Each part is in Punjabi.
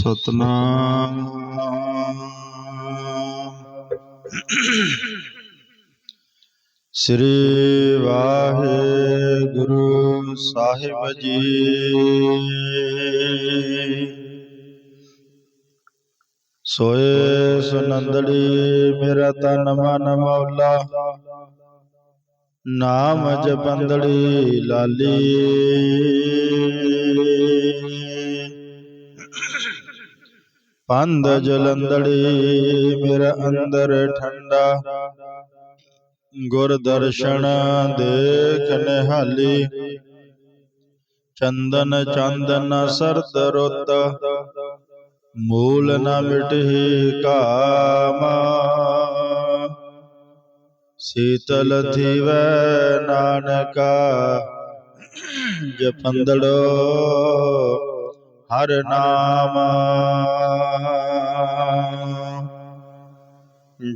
ਸਤਨਾਮ। ਸ੍ਰੀ ਵਾਹਿਗੁਰੂ ਸਾਹਿਬ ਜੀ। ਸੋਏ ਸੁਨੰਦੜੀ ਮੇਰਾ ਤਨ ਮਨ ਮੌਲਾ। ਨਾਮ ਜਪੰਦੜੀ ਲਾਲੀ। ਪੰਧ ਜਲੰਦੜੀ ਮੇਰਾ ਅੰਦਰ ਠੰਡਾ। ਗੁਰ ਦਰਸ਼ਨ ਦੇਖ ਨਿਹਾਲੀ। ਚੰਦਨ ਚੰਦਨ ਸਰਦ ਰੁੱਤ, ਮੂਲ ਨ ਮਿਟਹਿ ਕਾਮਾ। ਸੀਤਲ ਥੀਵੈ ਨਾਨਕਾ, ਜਪੰਦੜੋ ਹਰ ਨਾਮ।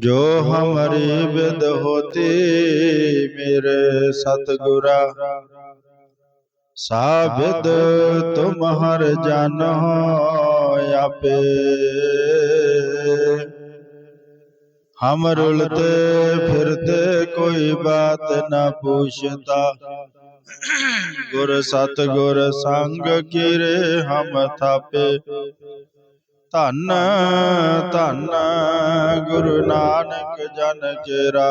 ਜੋ ਹਮਾਰੀ ਬਿਦ ਹੋਤੀ ਮੇਰੇ ਸਤਗੁਰਾ ਸਾਬਿਦ ਤੁਮ ਹਰ ਜਾਨੋ ਆਪੇ। ਹਮ ਰੁਲਤੇ ਫਿਰਤੇ ਕੋਈ ਬਾਤ ਨਾ ਪੁੱਛਤਾ ਗੁਰ ਸਤ ਗੁਰ ਸੰਗ ਕੀਰੇ ਹਮ ਥਾਪੇ। ਧੰਨ ਧੰਨ ਗੁਰੂ ਨਾਨਕ ਜਨ ਕੇਰਾ।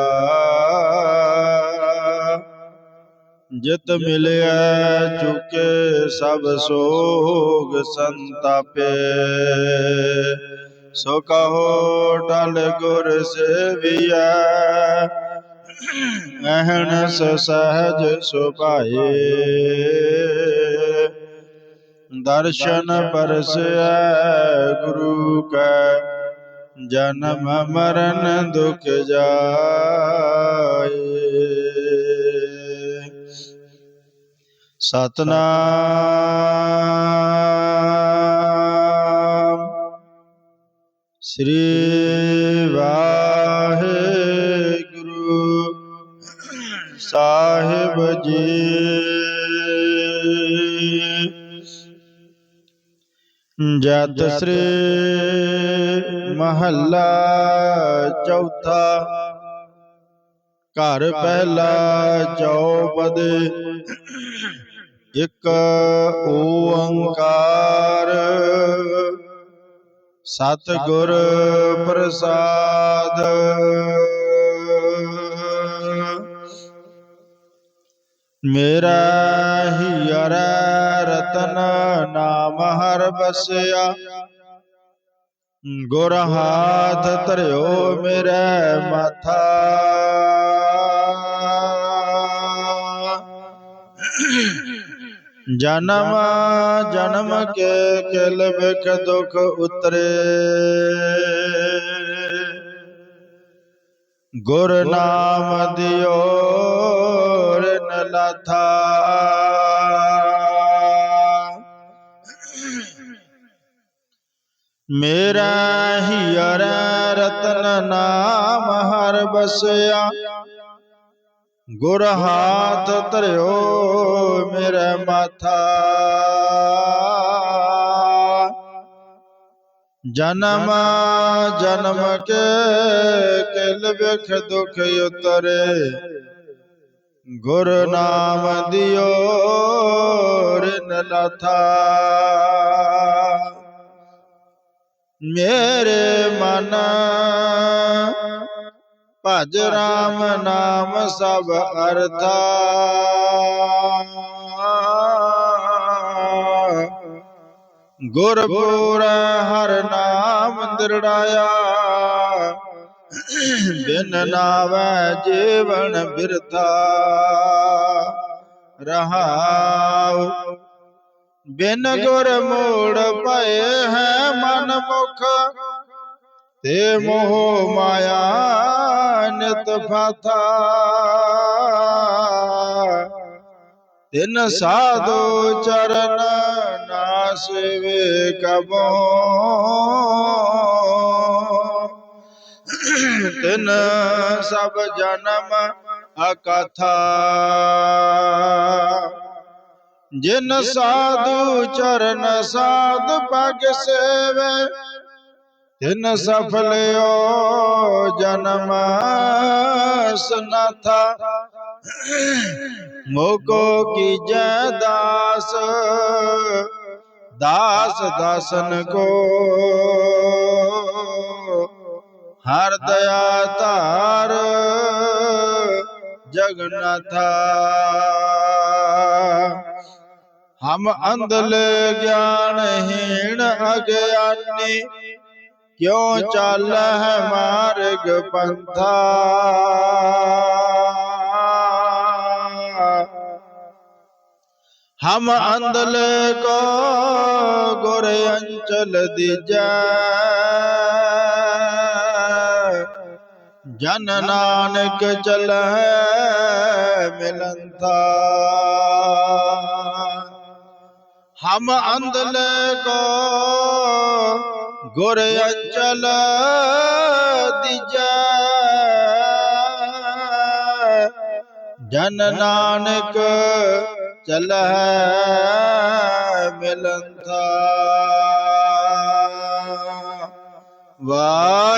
ਜਿਤ ਮਿਲਿਆ ਚੁਕੇ ਸਭ ਸੋਗ ਸੰਤਾਪੇ। ਸੋ ਕਹੋ ਟਲ ਗੁਰ ਸੇਵੀਐ ਅਹਨਸ ਸਹਜ ਸੁਭਾਏ ਦਰਸ਼ਨ ਪਰਸੈ ਗੁਰੂ ਕੈ ਜਨਮ ਮਰਨ ਦੁਖ ਜਾਏ ਸਤਨਾਮ। ਸ੍ਰੀ ਵਾਹਿਗੁਰੂ ਸਾਹਿਬ ਜਤ ਸ੍ਰੀ ਮਹੱਲਾ ਚੌਥਾ। ਘਰ ਪਹਿਲਾ ਚੌਪਦੇ। ਇਕ ਓੰਕਾਰ। ਸਤ ਗੁਰ ਪ੍ਰਸਾਦ। ਮੇਰਾ ਹੀਰ ਰਤਨ ਨਾਮ ਹਰ ਬਸਿਆ ਗੁਰ ਹਾਥ ਧਰਿਓ ਮੇਰੇ ਮਾਥਾ ਜਨਮ ਜਨਮ ਕੇ ਕਿਲ ਬਿਖ ਦੁਖ ਉਤਰੇ ਗੁਰ ਨਾਮ ਦਿਓ ਰਨ ਲਾਥਾ ਮੇਰਾ ਹੀਰ ਰਤਨ ਨਾਮ ਹਰ ਬਸਿਆ ਗੁਰ ਹਾਥ ਧਰਿਓ ਮੇਰੇ ਮਾਥਾ ਜਨਮ ਜਨਮ ਕੇ ਕਿਲ ਬਿਖ ਦੁਖ ਉਤਰੇ ਗੁਰ ਨਾਮ ਦਿਓ ਰਿਨ ਲਾਥਾ। ਮੇਰੇ ਮਨ ਭਜ ਰਾਮ ਨਾਮ ਸਭ ਅਰਥਾ। ਗੁਰਪੁਰ ਹਰ ਨਾਮ ਦਿਰੜਾਇਆ। ਬਿਨ ਨਾਵੈ ਜੀਵਨ ਬਿਰਥਾ। ਰਹਾਉ। ਬਿਨ ਗੁਰ ਮੋੜ ਪਏ ਹੈ ਮਨ ਮੁਖ। ਤੇ ਮੋਹ ਮਾਇਆ ਨਿਤ ਫਾਥਾ। ਤਿਨ ਸਾਧੂ ਚਰਨ ਨਾ ਸੇਵੇ ਕਬੋ। ਤਿਨ ਸਭ ਜਨਮ ਅਕਥਾ। ਜਿਨ ਸਾਧੂ ਚਰਨ ਸਾਧ ਪਗ ਸੇਵੇ, ਤਿਨ ਸਫਲਿਓ ਜਨਮ ਸਨਾਥਾ। ਮੋਕੋ ਕੀ ਜੈ ਦਾਸ ਦਾਸ ਦਾਸਨ ਕੋ। ਹਰ ਦਇਆ ਧਾਰ ਜਗਨਨਾਥਾ। ਹਮ ਅੰਧਲ ਗਿਆਨਹੀਣ ਅਗਿਆਨੀ, ਕਿਉ ਚੱਲ ਮਾਰਗ ਪੰਥਾ? ਹਮ ਅੰਦਲ ਕੋ ਗੁਰ ਅੰਚਲ ਦੀਜੈ। ਜਨ ਨਾਨਕ ਚਲੈ ਮਿਲੰਥਾ ਹਮ ਅੰਧਲ ਕੋ ਗੁਰ ਅੰਚਲ ਦੀਜੈ। ਜਨ ਨਾਨਕ ਚਲੈ ਮਿਲੰਥਾ